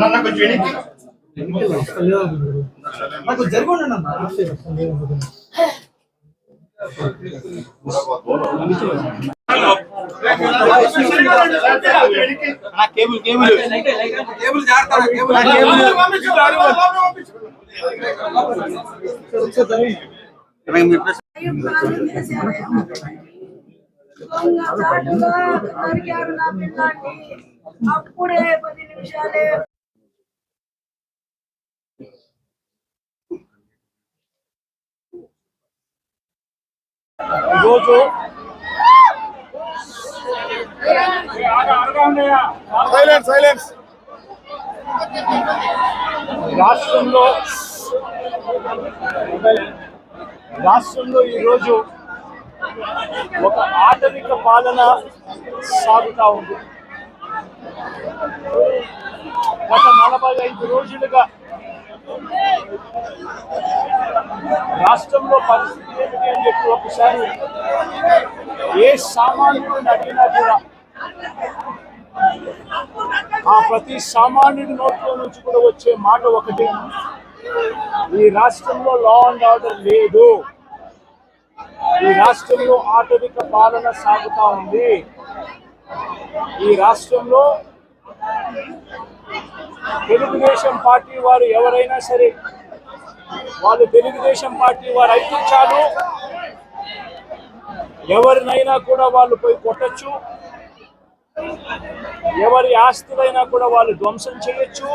నాకు కొంచెం వెనక్కి. నాకు జరగండి అన్న వెనక్కి. కేబుల్ కేబుల్ కేబుల్ జాగ్రత్త కేబుల్ లోపలికి అప్పుడే పది నిమిషాలే. ఈరోజు సైలెన్స్ సైలెన్స్. రాష్ట్రంలో రాష్ట్రంలో ఈరోజు ఒక ఆటవిక పాలన సాగుతా ఉంది. గత నలభై ఐదు రోజులుగా రాష్ట్రంలో పరిస్థితి ఏమిటి అని చెప్పి ఒకసారి ఏ సామాన్యుడిని అడిగినా కూడా ఆ ప్రతి సామాన్యుడి నోట్లో నుంచి కూడా వచ్చే మాట ఒకటి ఈ రాష్ట్రంలో లా అండ్ ఆర్డర్ లేదు. ఈ రాష్ట్రంలో ఆటవిక పాలన సాగుతా ఉంది. ఈ రాష్ట్రంలో తెలుగుదేశం పార్టీ వారు ఎవరైనా సరే వాళ్ళు తెలుగుదేశం పార్టీ వారు అయితే చాలు. ఎవరినైనా కూడా వాళ్ళు పోయి కొట్టచ్చు. ఎవరి ఆస్తులైనా కూడా వాళ్ళు ధ్వంసం చేయొచ్చు.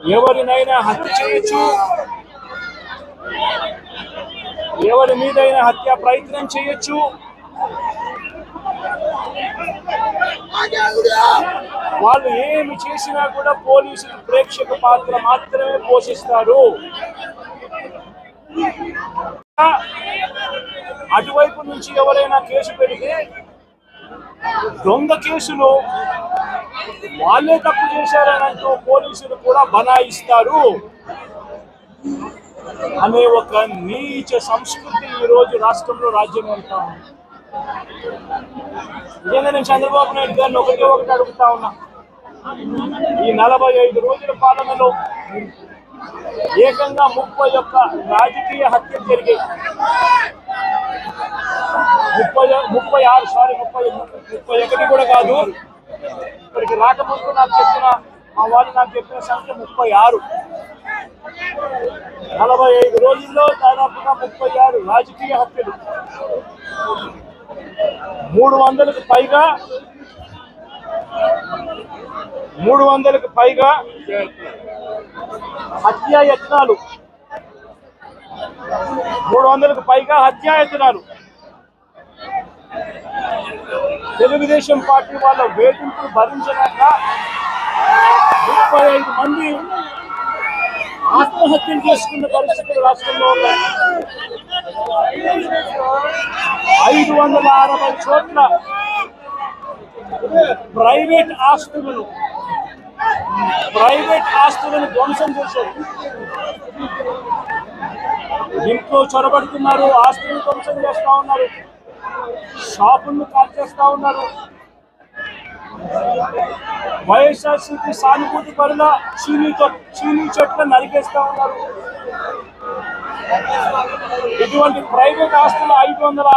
ఎవరినైనా హత్య చేయొచ్చు. ఎవరి మీదైనా హత్య ప్రయత్నం చేయొచ్చు. వాళ్ళు ఏమి చేసినా కూడా పోలీసులు ప్రేక్షక పాత్ర మాత్రమే పోషిస్తారు. అటువైపు నుంచి ఎవరైనా కేసు పెడితే దొంగ కేసులు వాళ్ళే తప్పు చేశారనంటూ పోలీసులు కూడా బనాయిస్తారు. అనే ఒక నీచ సంస్కృతి ఈ రోజు రాష్ట్రంలో రాజ్యం వెళ్తా ఉంది. నిజంగా నేను చంద్రబాబు నాయుడు గారిని ఒకటి ఒకటి అడుగుతా ఉన్నా. ఈ నలభై ఐదు రోజుల పాలనలో ఏకంగా ముప్పై ఒక్క రాజకీయ హత్య జరిగాయి. ముప్పై ముప్పై ఆరు సారీ ముప్పై ముప్పై ఒకటి కూడా కాదు. ఇక్కడికి రాకముందు నాకు చెప్పిన మా వాళ్ళు నాకు చెప్పిన సంఖ్య ముప్పై ఆరు. నలభై ఐదు రోజుల్లో దాదాపుగా ముప్పై ఆరు రాజకీయ హత్యలు. మూడు వందలకు పైగా మూడు వందలకు పైగా హత్యా యత్నాలు. మూడు వందలకు పైగా హత్యా యత్నాలు. తెలుగుదేశం పార్టీ వాళ్ళ వేధింపులు భరించలేక ముప్పై ఐదు మంది ఆత్మహత్యలు చేసుకున్న పరిస్థితులు రాష్ట్రంలో ఉన్నాయి. ఐదు వందల అరవై చోట్ల ప్రైవేట్ ఆస్తులను ప్రైవేట్ ఆస్తులను ధ్వంసం చేశారు. ఇంట్లో చొరబడుతున్నారు ఆస్తులను ధ్వంసం చేస్తా ఉన్నారు. షాపులను కాల్ చేస్తా ఉన్నారు. వైఎస్ఆర్సీపీ సానుభూతి పరుల చీనీ చీనీ చెట్లు నరికేస్తా ఉన్నారు. ఇటువంటి ప్రైవేట్ ఆస్తులు ఐదు వందల